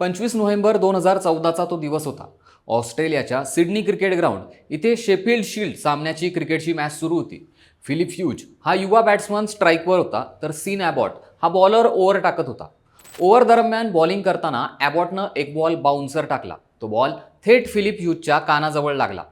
पंचवीस नोव्हेंबर दोन हजार चौदाचा तो दिवस होता. ऑस्ट्रेलियाच्या सिडनी क्रिकेट ग्राउंड इथे शेफिल्ड शिल्ड सामन्याची क्रिकेटची मॅच सुरू होती. फिलिप ह्यूज हा युवा बॅट्समन स्ट्राईकवर होता तर सीन ॲबॉट हा बॉलर ओव्हर टाकत होता. ओव्हर दरम्यान बॉलिंग करताना ॲबॉटनं एक बॉल बाउन्सर टाकला. तो बॉल थेट फिलिप ह्यूजच्या कानाजवळ लागला.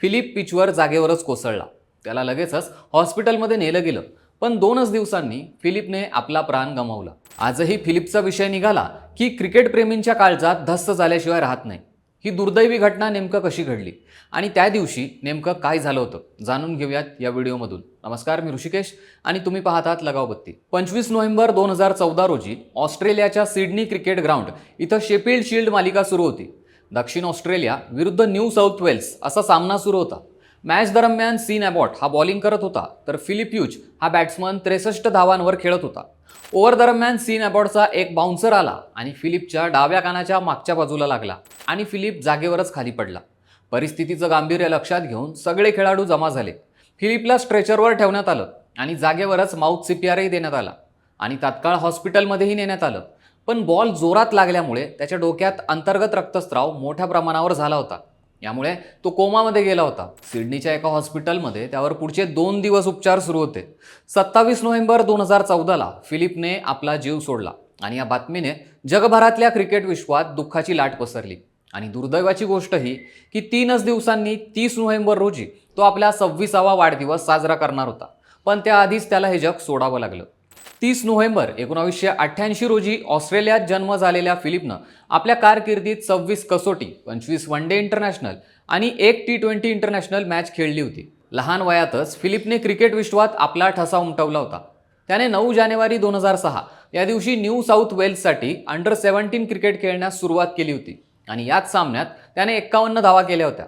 फिलिप पिचवर जागेवरच कोसळला. त्याला लगेचच हॉस्पिटलमध्ये नेलं गेलं. पण दोनच दिवसांनी फिलिपने आपला प्राण गमावला. आजही फिलिपचा विषय निघाला की क्रिकेटप्रेमींच्या काळजात धस्त झाल्याशिवाय राहत नाही. ही दुर्दैवी घटना नेमकं कशी घडली? आणि त्या दिवशी नेमकं काय झालं होतं? जाणून घेऊयात या व्हिडिओमधून. नमस्कार मी ऋषिकेश आणि तुम्ही पाहतात लगावबत्ती पंचवीस नोव्हेंबर दोन हजार चौदा रोजी ऑस्ट्रेलियाच्या सिडनी क्रिकेट ग्राउंड इथं शेफिल्ड शिल्ड मालिका सुरू होती. दक्षिण ऑस्ट्रेलिया विरुद्ध न्यू साऊथ वेल्स असा सामना सुरू होता. मॅच दरम्यान सीन ॲबॉट हा बॉलिंग करत होता तर फिलिप यूज हा बॅट्समन त्रेसष्ट धावांवर खेळत होता. ओव्हर दरम्यान सीन ॲबॉटचा एक बाउन्सर आला आणि फिलिपच्या डाव्या कानाच्या मागच्या बाजूला लागला आणि फिलिप जागेवरच खाली पडला. परिस्थितीचं गांभीर्य लक्षात घेऊन सगळे खेळाडू जमा झाले. फिलिपला स्ट्रेचरवर ठेवण्यात आलं आणि जागेवरच माउथ सी पी आरही देण्यात आला आणि तात्काळ हॉस्पिटलमध्येही नेण्यात आलं. पण बॉल जोरात लागल्यामुळे त्याच्या डोक्यात अंतर्गत रक्तस्राव मोठ्या प्रमाणावर झाला होता. यामुळे तो कोमामध्ये गेला होता. सिडनीच्या एका हॉस्पिटलमध्ये त्यावर पुढचे दोन दिवस उपचार सुरू होते. सत्तावीस नोव्हेंबर दोन हजार चौदाला फिलिपने आपला जीव सोडला आणि या बातमीने जगभरातल्या क्रिकेट विश्वात दुःखाची लाट पसरली. आणि दुर्दैवाची गोष्ट ही की तीनच दिवसांनी तीस नोव्हेंबर रोजी तो आपला सव्वीसावा वाढदिवस साजरा करणार होता. पण त्याआधीच त्याला हे जग सोडावं लागलं. तीस नोव्हेंबर एकोणावीसशे अठ्ठ्याऐंशी रोजी ऑस्ट्रेलियात जन्म झालेल्या फिलिपनं आपल्या कारकिर्दीत सव्वीस कसोटी पंचवीस वन डे इंटरनॅशनल आणि एक टी ट्वेंटी इंटरनॅशनल मॅच खेळली होती. लहान वयातच फिलिपने क्रिकेट विश्वात आपला ठसा उमटवला होता. त्याने नऊ जानेवारी दोन हजार सहा या दिवशी न्यू साऊथ वेल्ससाठी अंडर सेव्हन्टीन क्रिकेट खेळण्यास सुरुवात केली होती आणि याच सामन्यात त्याने एक्कावन्न धावा केल्या होत्या.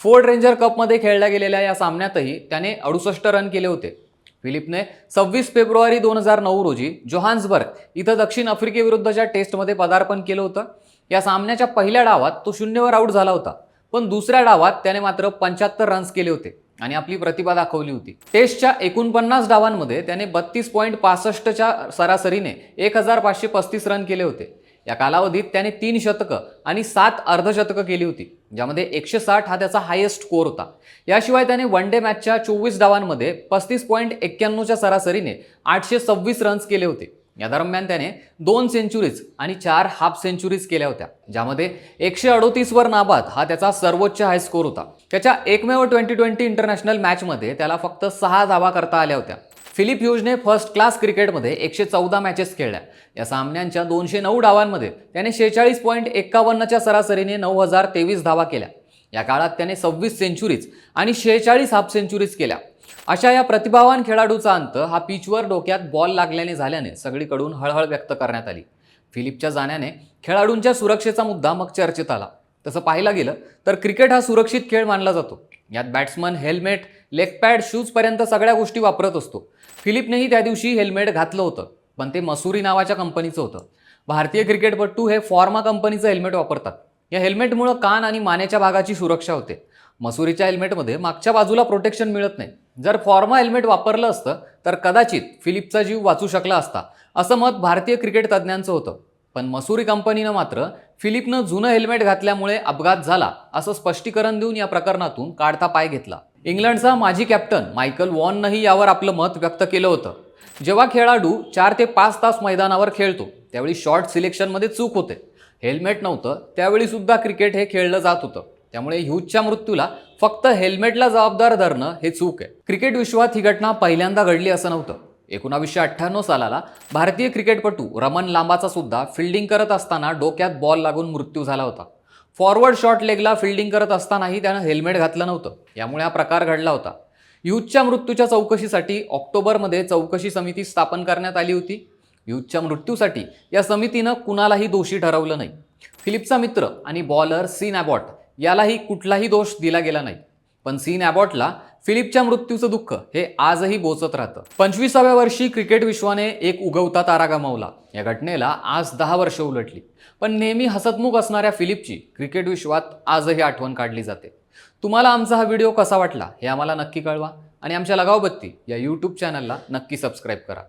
फोर्ड रेंजर कपमध्ये खेळल्या गेलेल्या या सामन्यातही त्याने अडुसष्ट रन केले होते. फिलिपने सव्वीस फेब्रुवारी दोन हजार नऊ रोजी जोहान्सबर्ग इथं दक्षिण आफ्रिकेविरुद्धच्या टेस्टमध्ये पदार्पण केलं होतं. या सामन्याच्या पहिल्या डावात तो शून्यवर आऊट झाला होता. पण दुसऱ्या डावात त्याने मात्र पंच्याहत्तर रन्स केले होते आणि आपली प्रतिभा दाखवली होती. टेस्टच्या एकोणपन्नास डावांमध्ये त्याने बत्तीस पॉईंट पासष्टच्या सरासरीने एक हजार पाचशे पस्तीस रन केले होते. या कालावधीत त्याने तीन शतकं आणि सात अर्धशतकं केली होती ज्यामध्ये एकशे साठ हा त्याचा हायेस्ट स्कोर होता. याशिवाय त्याने वन डे मॅचच्या चोवीस डावांमध्ये पस्तीस पॉईंट एक्क्याण्णवच्या सरासरीने आठशे सव्वीस रन्स केले होते. या दरम्यान त्याने दोन सेंचुरीज आणि चार हाफ सेंचुरीज केल्या होत्या ज्यामध्ये एकशे अडोतीसवर नाबाद हा त्याचा सर्वोच्च हाय स्कोर होता. त्याच्या एकमेव ट्वेंटी ट्वेंटी इंटरनॅशनल मॅचमध्ये त्याला फक्त सहा धावा करता आल्या होत्या. फिलिप ह्यूजने फर्स्ट क्लास क्रिकेटमध्ये एकशे चौदा मॅचेस खेळल्या. या सामन्यांच्या दोनशे नऊ डावांमध्ये त्याने शेहेचाळीस पॉईंट एक्कावन्नच्या सरासरीने नऊ हजार तेवीस धावा केल्या. या काळात त्याने सव्वीस सेंचुरीज आणि शेहेचाळीस हाफ सेंचुरीज केल्या. अशा या प्रतिभावान खेळाडूचा अंत हा पिचवर डोक्यात बॉल लागल्याने झाल्याने सगळीकडून हळहळ व्यक्त करण्यात आली. फिलिपच्या जाण्याने खेळाडूंच्या सुरक्षेचा मुद्दा मग चर्चेत आला. तसं पाहायला गेलं तर क्रिकेट हा सुरक्षित खेळ मानला जातो. यात बॅट्समन हेल्मेट लेग पॅड शूजपर्यंत सगळ्या गोष्टी वापरत असतो. फिलिपनेही त्या दिवशी हेल्मेट घातलं होतं पण ते मसुरी नावाच्या कंपनीचं होतं. भारतीय क्रिकेटपटू हे फॉर्मा कंपनीचं हेल्मेट वापरतात. या हेल्मेटमुळं कान आणि मानेच्या भागाची सुरक्षा होते. मसुरीच्या हेल्मेटमध्ये मागच्या बाजूला प्रोटेक्शन मिळत नाही. जर फॉर्मा हेल्मेट वापरलं असतं तर कदाचित फिलिपचा जीव वाचू शकला असता असं मत भारतीय क्रिकेट तज्ज्ञांचं होतं. पण मसुरी कंपनीनं मात्र फिलिपनं जुनं हेल्मेट घातल्यामुळे अपघात झाला असं स्पष्टीकरण देऊन या प्रकरणातून काढता पाय घेतला. इंग्लंडचा माजी कॅप्टन मायकल वॉननंही यावर आपलं मत व्यक्त केलं होतं. जेव्हा खेळाडू चार ते पाच तास मैदानावर खेळतो त्यावेळी शॉर्ट सिलेक्शनमध्ये चूक होते. हेल्मेट नव्हतं त्यावेळी सुद्धा क्रिकेट हे खेळलं जात होतं. त्यामुळे ह्यूजच्या मृत्यूला फक्त हेल्मेटला जबाबदार धरणं हे चूक आहे. क्रिकेट विश्वात ही घटना पहिल्यांदा घडली असं नव्हतं. एकोणावीसशे अठ्ठ्याण्णव सालाला भारतीय क्रिकेटपटू रमन लांबाचा सुद्धा फिल्डिंग करत असताना डोक्यात बॉल लागून मृत्यू झाला होता. फॉरवर्ड शॉट लेगला फिल्डिंग करत असतानाही त्यानं हेल्मेट घातलं नव्हतं. यामुळे हा प्रकार घडला होता. यूथच्या मृत्यूच्या चौकशीसाठी ऑक्टोबरमध्ये चौकशी समिती स्थापन करण्यात आली होती. यूथच्या मृत्यूसाठी या समितीनं कुणालाही दोषी ठरवलं नाही. फिलिपचा मित्र आणि बॉलर सीन ॲबॉट यालाही कुठलाही दोष दिला गेला नाही. पण सीन ॲबॉटला फिलिपच्या मृत्यूचं दुःख हे आजही बोचत राहतं. पंचवीसाव्या वर्षी क्रिकेट विश्वाने एक उगवता तारा गमावला. या घटनेला आज दहा वर्ष उलटली. पण नेहमी हसतमुख असणाऱ्या फिलिपची क्रिकेट विश्वात आजही आठवण काढली जाते. तुम्हाला आमचा हा व्हिडिओ कसा वाटला हे आम्हाला नक्की कळवा आणि आमच्या लगावबत्ती या यूट्यूब चॅनलला नक्की सबस्क्राईब करा.